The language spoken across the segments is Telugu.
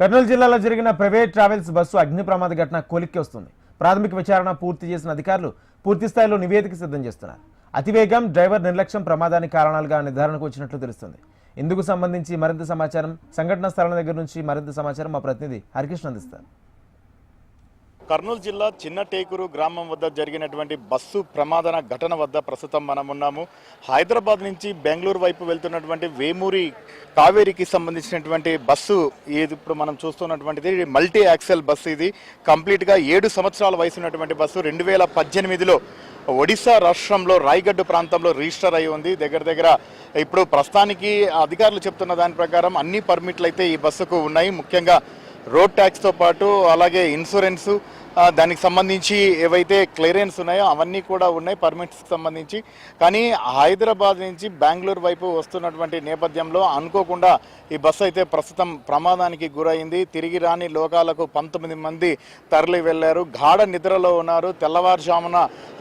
కర్నూలు జిల్లాలో జరిగిన ప్రైవేట్ ట్రావెల్స్ బస్సు అగ్ని ప్రమాద ఘటన కొలిక్కి వస్తుంది. ప్రాథమిక విచారణ పూర్తి చేసిన అధికారులు పూర్తి స్థాయిలో నివేదిక సిద్ధం చేస్తున్నారు. అతివేగం డ్రైవర్ నిర్లక్ష్యం ప్రమాదానికి కారణాలుగా నిర్ధారణకు వచ్చినట్లు తెలుస్తుంది. ఇందుకు సంబంధించి మరింత సమాచారం సంఘటన స్థలం దగ్గర నుంచి మరింత సమాచారం మా ప్రతినిధి హరికృష్ణ అందిస్తారు. కర్నూలు జిల్లా చిన్నటేకూరు గ్రామం వద్ద జరిగినటువంటి బస్సు ప్రమాదన ఘటన వద్ద ప్రస్తుతం మనం ఉన్నాము. హైదరాబాద్ నుంచి బెంగళూరు వైపు వెళ్తున్నటువంటి వేమూరి కావేరికి సంబంధించినటువంటి బస్సు ఇది ఇప్పుడు మనం చూస్తున్నటువంటిది మల్టీ యాక్సెల్ బస్సు ఇది. కంప్లీట్గా ఏడు సంవత్సరాల వయసు ఉన్నటువంటి బస్సు రెండు వేల పద్దెనిమిదిలో ఒడిశా రాష్ట్రంలో రాయగడ్డ ప్రాంతంలో రిజిస్టర్ అయి ఉంది. దగ్గర దగ్గర ఇప్పుడు ప్రస్తుతానికి అధికారులు చెప్తున్న దాని ప్రకారం అన్ని పర్మిట్లు అయితే ఈ బస్సుకు ఉన్నాయి. ముఖ్యంగా రోడ్ ట్యాక్స్తో పాటు అలాగే ఇన్సూరెన్సు దానికి సంబంధించి ఏవైతే క్లియరెన్స్ ఉన్నాయో అవన్నీ కూడా ఉన్నాయి పర్మిట్స్కి సంబంధించి. కానీ హైదరాబాద్ నుంచి బెంగళూరు వైపు వస్తున్నటువంటి నేపథ్యంలో అనుకోకుండా ఈ బస్సు అయితే ప్రస్తుతం ప్రమాదానికి గురైంది. తిరిగి రాని లోకాలకు పంతొమ్మిది మంది తరలి వెళ్ళారు గాఢ నిద్రలో ఉన్నారు. తెల్లవారుజామున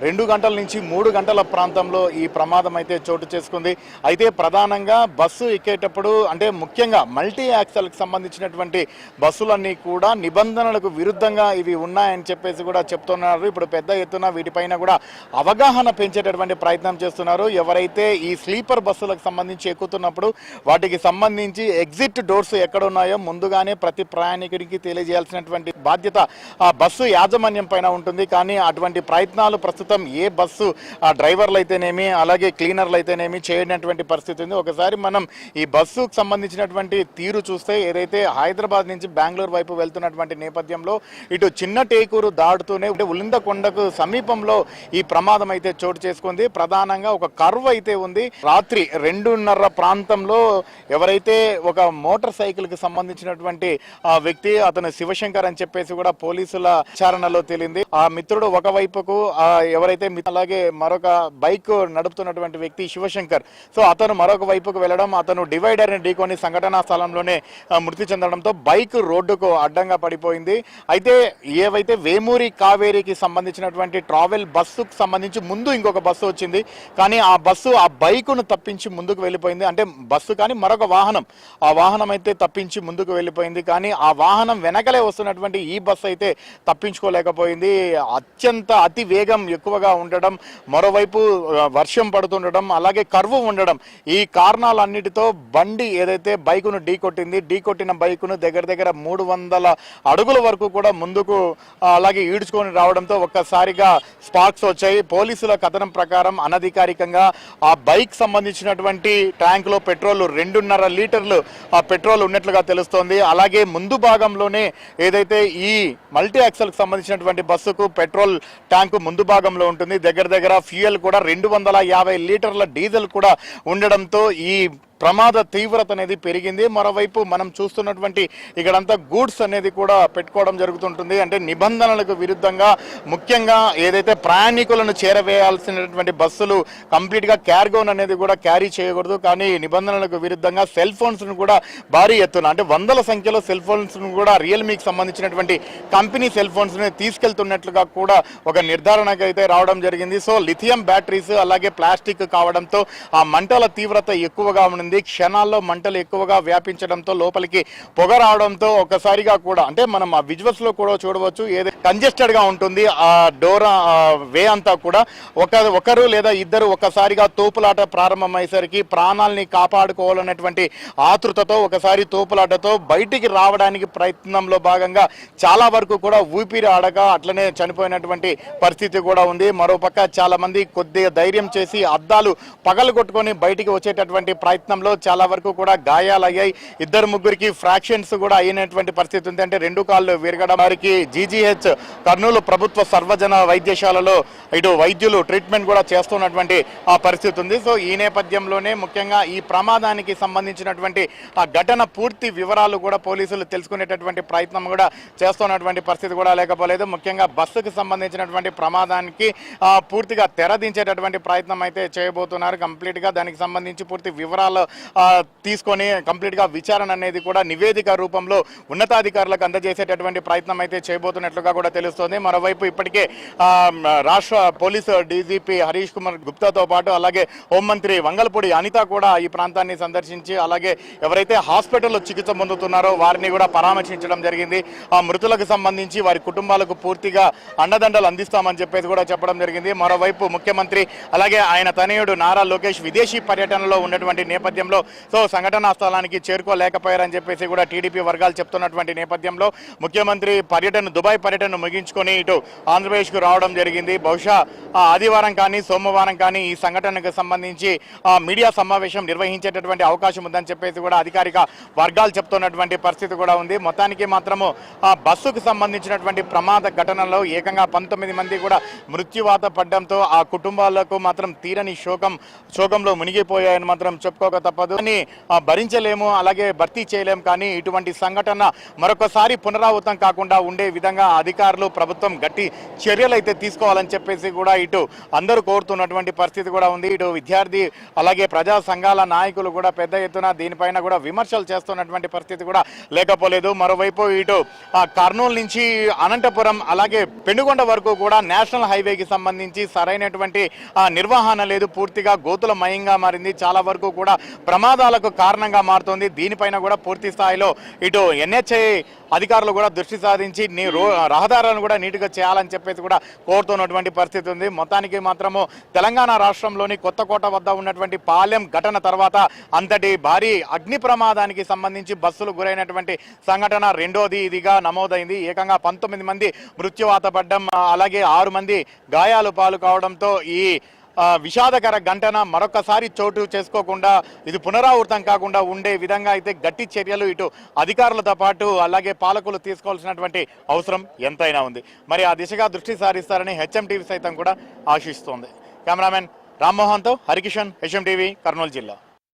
రెండు గంటల నుంచి మూడు గంటల ప్రాంతంలో ఈ ప్రమాదం అయితే చోటు చేసుకుంది. అయితే ప్రధానంగా బస్సు ఎక్కేటప్పుడు అంటే ముఖ్యంగా మల్టీ యాక్సల్కి సంబంధించినటువంటి బస్సులన్నీ కూడా నిబంధనలకు విరుద్ధంగా ఇవి ఉన్నాయని చెప్పేసి కూడా చెప్తున్నారు. ఇప్పుడు పెద్ద ఎత్తున వీటిపైన కూడా అవగాహన పెంచేటటువంటి ప్రయత్నం చేస్తున్నారు. ఎవరైతే ఈ స్లీపర్ బస్సులకు సంబంధించి ఎక్కుతున్నప్పుడు వాటికి సంబంధించి ఎగ్జిట్ డోర్స్ ఎక్కడ ఉన్నాయో ముందుగానే ప్రతి ప్రయాణికుడికి తెలియజేయాల్సినటువంటి బాధ్యత ఆ బస్సు యాజమాన్యం పైన ఉంటుంది. కానీ అటువంటి ప్రయత్నాలు ప్రస్తుతం ఏ బస్సు డ్రైవర్లు అయితేనేమి అలాగే క్లీనర్లు అయితేనేమి చేయనటువంటి పరిస్థితి ఉంది. ఒకసారి మనం ఈ బస్సుకు సంబంధించినటువంటి తీరు చూస్తే ఏదైతే హైదరాబాద్ నుంచి బెంగళూరు వైపు వెళ్తున్నటువంటి నేపథ్యంలో ఇటు చిన్న టేక్ దాటుతూనే అంటే ఉలిందకొండకు సమీపంలో ఈ ప్రమాదం అయితే చోటు చేసుకుంది. ప్రధానంగా ఒక కర్వ్ అయితే ఉంది. రాత్రి రెండున్నర ప్రాంతంలో ఎవరైతే ఒక మోటార్ సైకిల్కి సంబంధించినటువంటి ఆ వ్యక్తి అతను శివశంకర్ అని చెప్పేసి కూడా పోలీసుల విచారణలో తేలింది. ఆ మిత్రుడు ఒక వైపుకు ఆ ఎవరైతే అలాగే మరొక బైక్ నడుపుతున్నటువంటి వ్యక్తి శివశంకర్. సో అతను మరొక వైపుకు వెళ్ళడం అతను డివైడర్ని ఢీకొని సంఘటనా స్థలంలోనే మృతి చెందడంతో బైక్ రోడ్డుకు అడ్డంగా పడిపోయింది. అయితే ఏవైతే వేమూరి కావేరికి సంబంధించినటువంటి ట్రావెల్ బస్సుకు సంబంధించి ముందు ఇంకొక బస్సు వచ్చింది. కానీ ఆ బస్సు ఆ బైకును తప్పించి ముందుకు వెళ్ళిపోయింది. అంటే బస్సు కానీ మరొక వాహనం. ఆ వాహనం అయితే తప్పించి ముందుకు వెళ్ళిపోయింది. కానీ ఆ వాహనం వెనకలే వస్తున్నటువంటి ఈ బస్సు అయితే తప్పించుకోలేకపోయింది. అత్యంత అతి వేగం ఎక్కువగా ఉండడం మరోవైపు వర్షం పడుతుండడం అలాగే కరువు ఉండడం ఈ కారణాలన్నిటితో బండి ఏదైతే బైకును ఢీ కొట్టింది బైకును దగ్గర దగ్గర మూడు వందల అడుగుల వరకు కూడా ముందుకు అలాగే ఈడ్చుకొని రావడంతో ఒక్కసారిగా స్పార్క్స్ వచ్చాయి. పోలీసుల కథనం ప్రకారం అనధికారికంగా ఆ బైక్ సంబంధించినటువంటి ట్యాంక్లో పెట్రోల్ రెండున్నర లీటర్లు ఆ పెట్రోల్ ఉన్నట్లుగా తెలుస్తోంది. అలాగే ముందు భాగంలోనే ఏదైతే ఈ మల్టీ యాక్సల్కి సంబంధించినటువంటి బస్సుకు పెట్రోల్ ట్యాంకు ముందు భాగంలో ఉంటుంది. దగ్గర దగ్గర ఫ్యూయల్ కూడా రెండు వందల యాభై లీటర్ల డీజిల్ కూడా ఉండడంతో ఈ ప్రమాద తీవ్రత అనేది పెరిగింది. మరోవైపు మనం చూస్తున్నటువంటి ఇక్కడంతా గూడ్స్ అనేది కూడా పెట్టుకోవడం జరుగుతుంటుంది. అంటే నిబంధనలకు విరుద్ధంగా ముఖ్యంగా ఏదైతే ప్రయాణికులను చేరవేయాల్సినటువంటి బస్సులు కంప్లీట్గా క్యార్గోన్ అనేది కూడా క్యారీ చేయకూడదు. కానీ నిబంధనలకు విరుద్ధంగా సెల్ ఫోన్స్ను కూడా భారీ ఎత్తున అంటే వందల సంఖ్యలో సెల్ ఫోన్స్ను కూడా రియల్మీకి సంబంధించినటువంటి కంపెనీ సెల్ ఫోన్స్ని తీసుకెళ్తున్నట్లుగా కూడా ఒక నిర్ధారణకు అయితే రావడం జరిగింది. సో లిథియం బ్యాటరీస్ అలాగే ప్లాస్టిక్ కావడంతో ఆ మంటల తీవ్రత ఎక్కువగా ఉంది క్షణాల్లో మంటలు ఎక్కువగా వ్యాపించడంతో లోపలికి పొగ రావడంతో ఒకసారిగా కూడా అంటే మనం ఆ విజువల్స్లో కూడా చూడవచ్చు ఏదో కంజెస్టెడ్గా ఉంటుంది. ఆ డోర్ వే అంతా కూడా ఒక ఒకరు లేదా ఇద్దరు ఒకసారిగా తోపులాట ప్రారంభమయ్యేసరికి ప్రాణాలని కాపాడుకోవాలనేటువంటి ఆతృతతో ఒకసారి తోపులాటతో బయటికి రావడానికి ప్రయత్నంలో భాగంగా చాలా వరకు కూడా ఊపిరి ఆడక అట్లనే చనిపోయినటువంటి పరిస్థితి కూడా ఉంది. మరోపక్క చాలా మంది కొద్దిగా ధైర్యం చేసి అద్దాలు పగలు కొట్టుకొని బయటికి వచ్చేటటువంటి ప్రయత్నంలో చాలా వరకు కూడా గాయాలయ్యాయి. ఇద్దరు ముగ్గురికి ఫ్రాక్షన్స్ కూడా అయినటువంటి పరిస్థితి ఉంది. అంటే రెండు కాళ్ళు విరగడం వారికి జీజీహెచ్ కర్నూలు ప్రభుత్వ సర్వజన వైద్యశాలలో ఇటు వైద్యులు ట్రీట్మెంట్ కూడా చేస్తున్నటువంటి ఆ పరిస్థితి ఉంది. సో ఈ నేపథ్యంలోనే ముఖ్యంగా ఈ ప్రమాదానికి సంబంధించినటువంటి ఆ ఘటన పూర్తి వివరాలు కూడా పోలీసులు తెలుసుకునేటటువంటి ప్రయత్నం కూడా చేస్తున్నటువంటి పరిస్థితి కూడా లేకపోలేదు. ముఖ్యంగా బస్సుకు సంబంధించినటువంటి ప్రమాదానికి పూర్తిగా తెరదించేటటువంటి ప్రయత్నం అయితే చేయబోతున్నారు. కంప్లీట్గా దానికి సంబంధించి పూర్తి వివరాలు తీసుకొని కంప్లీట్గా విచారణ అనేది కూడా నివేదిక రూపంలో ఉన్నతాధికారులకు అందజేసేటటువంటి ప్రయత్నం అయితే చేయబోతున్నట్లుగా కూడా తెలుస్తోంది. మరోవైపు ఇప్పటికే రాష్ట్ర పోలీసు డీజీపీ హరీష్ కుమార్ గుప్తాతో పాటు అలాగే హోంమంత్రి వంగలపూడి అనిత కూడా ఈ ప్రాంతాన్ని సందర్శించి అలాగే ఎవరైతే హాస్పిటల్లో చికిత్స పొందుతున్నారో వారిని కూడా పరామర్శించడం జరిగింది. ఆ మృతులకు సంబంధించి వారి కుటుంబాలకు పూర్తిగా అండదండలు అందిస్తామని చెప్పేసి కూడా చెప్పడం జరిగింది. మరోవైపు ముఖ్యమంత్రి అలాగే ఆయన తనయుడు నారా లోకేష్ విదేశీ పర్యటనలో ఉన్నటువంటి నేపథ్యం నేపథ్యంలో సో సంఘటనా స్థలానికి చేరుకోలేకపోయారని చెప్పేసి కూడా టీడీపీ వర్గాలు చెప్తున్నటువంటి నేపథ్యంలో ముఖ్యమంత్రి పర్యటన దుబాయ్ పర్యటన ముగించుకొని ఇటు ఆంధ్రప్రదేశ్కు రావడం జరిగింది. బహుశా ఆ ఆదివారం కానీ సోమవారం కానీ ఈ సంఘటనకు సంబంధించి ఆ మీడియా సమావేశం నిర్వహించేటటువంటి అవకాశం ఉందని చెప్పేసి కూడా అధికారిక వర్గాలు చెప్తున్నటువంటి పరిస్థితి కూడా ఉంది. మొత్తానికి మాత్రము ఆ బస్సుకు సంబంధించినటువంటి ప్రమాద ఘటనలో ఏకంగా పంతొమ్మిది మంది కూడా మృత్యువాత పడడంతో ఆ కుటుంబాలకు మాత్రం తీరని శోకం శోకంలో మునిగిపోయాయని మాత్రం చెప్పుకోక తప్పదు. అని భరించలేము అలాగే భర్తీ చేయలేము కానీ ఇటువంటి సంఘటన మరొకసారి పునరావృతం కాకుండా ఉండే విధంగా అధికారులు ప్రభుత్వం గట్టి చర్యలు అయితే తీసుకోవాలని చెప్పేసి కూడా ఇటు అందరూ కోరుతున్నటువంటి పరిస్థితి కూడా ఉంది. ఇటు విద్యార్థి అలాగే ప్రజా సంఘాల నాయకులు కూడా పెద్ద ఎత్తున దీనిపైన కూడా విమర్శలు చేస్తున్నటువంటి పరిస్థితి కూడా లేకపోలేదు. మరోవైపు ఇటు కర్నూలు నుంచి అనంతపురం అలాగే పెనుగొండ వరకు కూడా నేషనల్ హైవేకి సంబంధించి సరైనటువంటి నిర్వహణ లేదు. పూర్తిగా గోతుల మయంగా మారింది. చాలా వరకు కూడా ప్రమాదాలకు కారణంగా మారుతోంది. దీనిపైన కూడా పూర్తి స్థాయిలో ఇటు ఎన్హెచ్ఐ అధికారులు కూడా దృష్టి సాధించి నీ రో రహదారులను కూడా నీట్గా చేయాలని చెప్పేసి కూడా కోరుతున్నటువంటి పరిస్థితి ఉంది. మొత్తానికి మాత్రము తెలంగాణ రాష్ట్రంలోని కొత్తకోట వద్ద ఉన్నటువంటి పాలెం ఘటన తర్వాత అంతటి భారీ అగ్ని ప్రమాదానికి సంబంధించి బస్సులు గురైనటువంటి సంఘటన రెండోది ఇదిగా నమోదైంది. ఏకంగా పంతొమ్మిది మంది మృత్యువాత పడ్డం అలాగే ఆరు మంది గాయాలు పాలు కావడంతో ఈ విషాదకర ఘటన మరొకసారి చోటు చేసుకోకుండా ఇది పునరావృతం కాకుండా ఉండే విధంగా అయితే గట్టి చర్యలు ఇటు అధికారులతో పాటు అలాగే పాలకులు తీసుకోవాల్సినటువంటి అవసరం ఎంతైనా ఉంది. మరి ఆ దిశగా దృష్టి సారిస్తారని హెచ్ఎం టీవీ సైతం కూడా ఆశిస్తోంది. కెమెరామెన్ రామ్మోహన్తో హరికిషన్ హెచ్ఎం టీవీ కర్నూలు జిల్లా.